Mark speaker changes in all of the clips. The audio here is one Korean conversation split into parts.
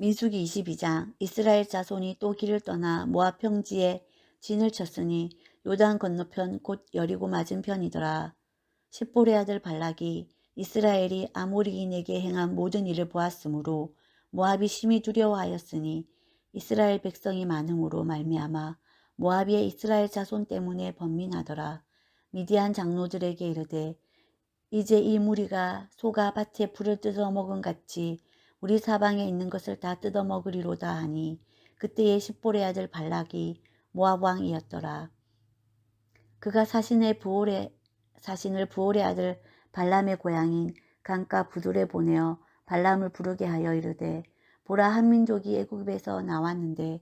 Speaker 1: 민수기 22장 이스라엘 자손이 또 길을 떠나 모압 평지에 진을 쳤으니 요단 건너편 곧 여리고 맞은편이더라. 십볼의 아들 발락이 이스라엘이 아모리인에게 행한 모든 일을 보았으므로 모압이 심히 두려워하였으니 이스라엘 백성이 많음으로 말미암아 모압의 이스라엘 자손 때문에 번민하더라. 미디안 장로들에게 이르되 이제 이 무리가 소가 밭에 불을 뜯어 먹은 같이 우리 사방에 있는 것을 다 뜯어먹으리로다 하니 그때의 십볼의 아들 발락이 모압 왕이었더라. 그가 사신의 부올의 사신을 부올의 아들 발람의 고향인 강가 부둘에 보내어 발람을 부르게 하여 이르되 보라 한 민족이 애굽에서 나왔는데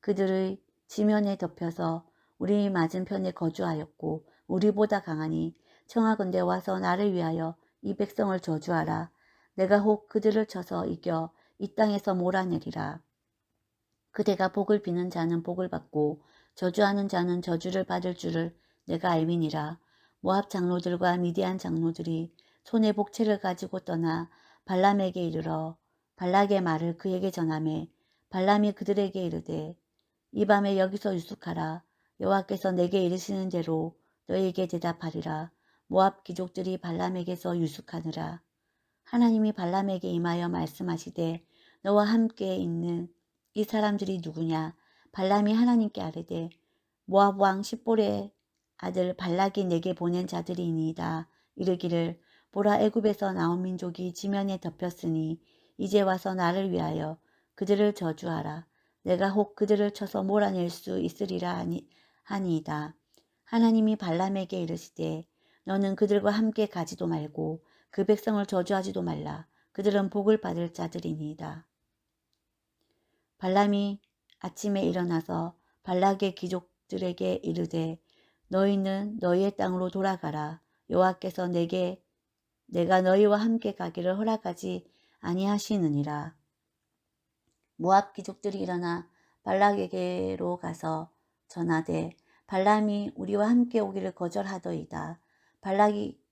Speaker 1: 그들의 지면에 덮여서 우리 맞은편에 거주하였고 우리보다 강하니 청하건대 와서 나를 위하여 이 백성을 저주하라. 내가 혹 그들을 쳐서 이겨 이 땅에서 몰아내리라. 그대가 복을 비는 자는 복을 받고 저주하는 자는 저주를 받을 줄을 내가 알미니라. 모압 장로들과 미디안 장로들이 손에 복채를 가지고 떠나 발람에게 이르러 발락의 말을 그에게 전하매 발람이 그들에게 이르되 이 밤에 여기서 유숙하라. 여호와께서 내게 이르시는 대로 너희에게 대답하리라. 모압 귀족들이 발람에게서 유숙하느라. 하나님이 발람에게 임하여 말씀하시되 너와 함께 있는 이 사람들이 누구냐? 발람이 하나님께 아뢰되 모압 왕 십볼의 아들 발락이 내게 보낸 자들이니이다. 이르기를 보라 애굽에서 나온 민족이 지면에 덮였으니 이제 와서 나를 위하여 그들을 저주하라. 내가 혹 그들을 쳐서 몰아낼 수 있으리라 하니, 하니이다. 하나님이 발람에게 이르시되 너는 그들과 함께 가지도 말고 그 백성을 저주하지도 말라. 그들은 복을 받을 자들이니이다. 발람이 아침에 일어나서 발락의 귀족들에게 이르되 너희는 너희의 땅으로 돌아가라. 여호와께서 내게 내가 너희와 함께 가기를 허락하지 아니하시느니라. 모압 귀족들이 일어나 발락에게로 가서 전하되 발람이 우리와 함께 오기를 거절하더이다. 발락이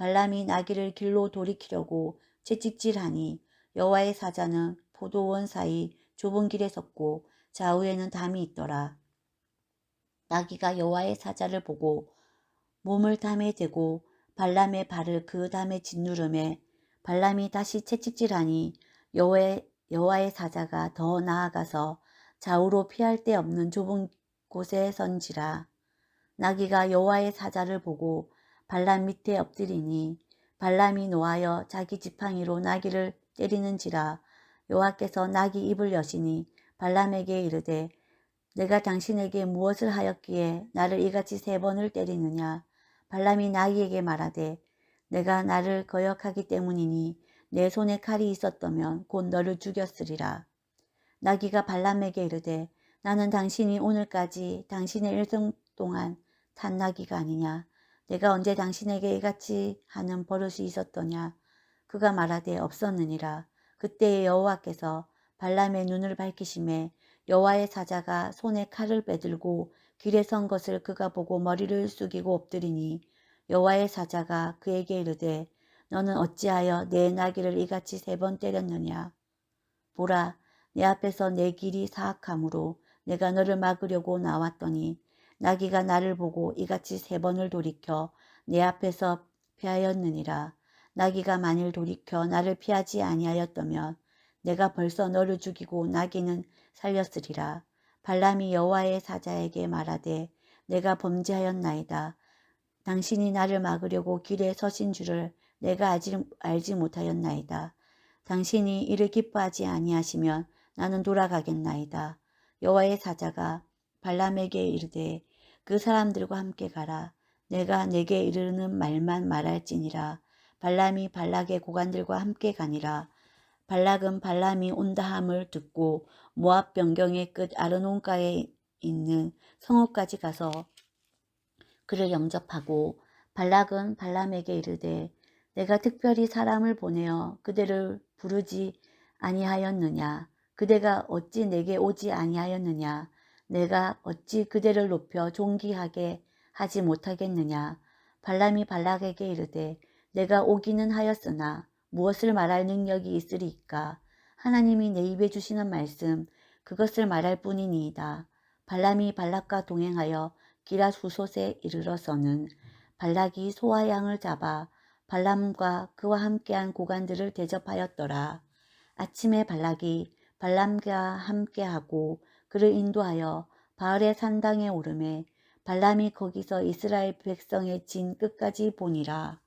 Speaker 1: 발람이 나귀를 길로 돌이키려고 채찍질하니 여호와의 사자는 포도원 사이 좁은 길에 섰고 좌우에는 담이 있더라. 나귀가 여호와의 사자를 보고 몸을 담에 대고 발람의 발을 그 담에 짓누름에 발람이 다시 채찍질하니 여호와의, 여호와의 사자가 더 나아가서 좌우로 피할 데 없는 좁은 곳에 선지라. 나귀가 여호와의 사자를 보고 발람 밑에 엎드리니 발람이 노하여 자기 지팡이로 나귀를 때리는지라 여호와께서 나귀 입을 여시니 발람에게 이르되 내가 당신에게 무엇을 하였기에 나를 이같이 세 번을 때리느냐? 발람이 나귀에게 말하되 내가 나를 거역하기 때문이니 내 손에 칼이 있었다면 곧 너를 죽였으리라. 나귀가 발람에게 이르되 나는 당신이 오늘까지 당신의 일생 동안 탄 나귀가 아니냐 내가 언제 당신에게 이같이 하는 버릇이 있었더냐? 그가 말하되 없었느니라. 그때에 여호와께서 발람의 눈을 밝히심에 여호와의 사자가 손에 칼을 빼들고 길에 선 것을 그가 보고 머리를 숙이고 엎드리니 여호와의 사자가 그에게 이르되 너는 어찌하여 내 나귀를 이같이 세 번 때렸느냐? 보라 내 앞에서 내 길이 사악함으로 내가 너를 막으려고 나왔더니 나귀가 나를 보고 이같이 세 번을 돌이켜 내 앞에서 피하였느니라. 나귀가 만일 돌이켜 나를 피하지 아니하였다면 내가 벌써 너를 죽이고 나귀는 살렸으리라. 발람이 여호와의 사자에게 말하되 내가 범죄하였나이다. 당신이 나를 막으려고 길에 서신 줄을 내가 아직 알지 못하였나이다. 당신이 이를 기뻐하지 아니하시면 나는 돌아가겠나이다. 여호와의 사자가 발람에게 이르되 그 사람들과 함께 가라. 내가 내게 이르는 말만 말할지니라. 발람이 발락의 고관들과 함께 가니라. 발락은 발람이 온다함을 듣고 모압 변경의 끝 아르논가에 있는 성읍까지 가서 그를 영접하고 발락은 발람에게 이르되 내가 특별히 사람을 보내어 그대를 부르지 아니하였느냐? 그대가 어찌 내게 오지 아니하였느냐 내가 어찌 그대를 높여 존귀하게 하지 못하겠느냐? 발람이 발락에게 이르되 내가 오기는 하였으나 무엇을 말할 능력이 있으리까? 하나님이 내 입에 주시는 말씀 그것을 말할 뿐이니이다. 발람이 발락과 동행하여 기라 수솥에 이르러서는 발락이 소와 양을 잡아 발람과 그와 함께한 고관들을 대접하였더라. 아침에 발락이 발람과 함께하고 그를 인도하여 바알의 산당에 오르매 발람이 거기서 이스라엘 백성의 진 끝까지 보니라.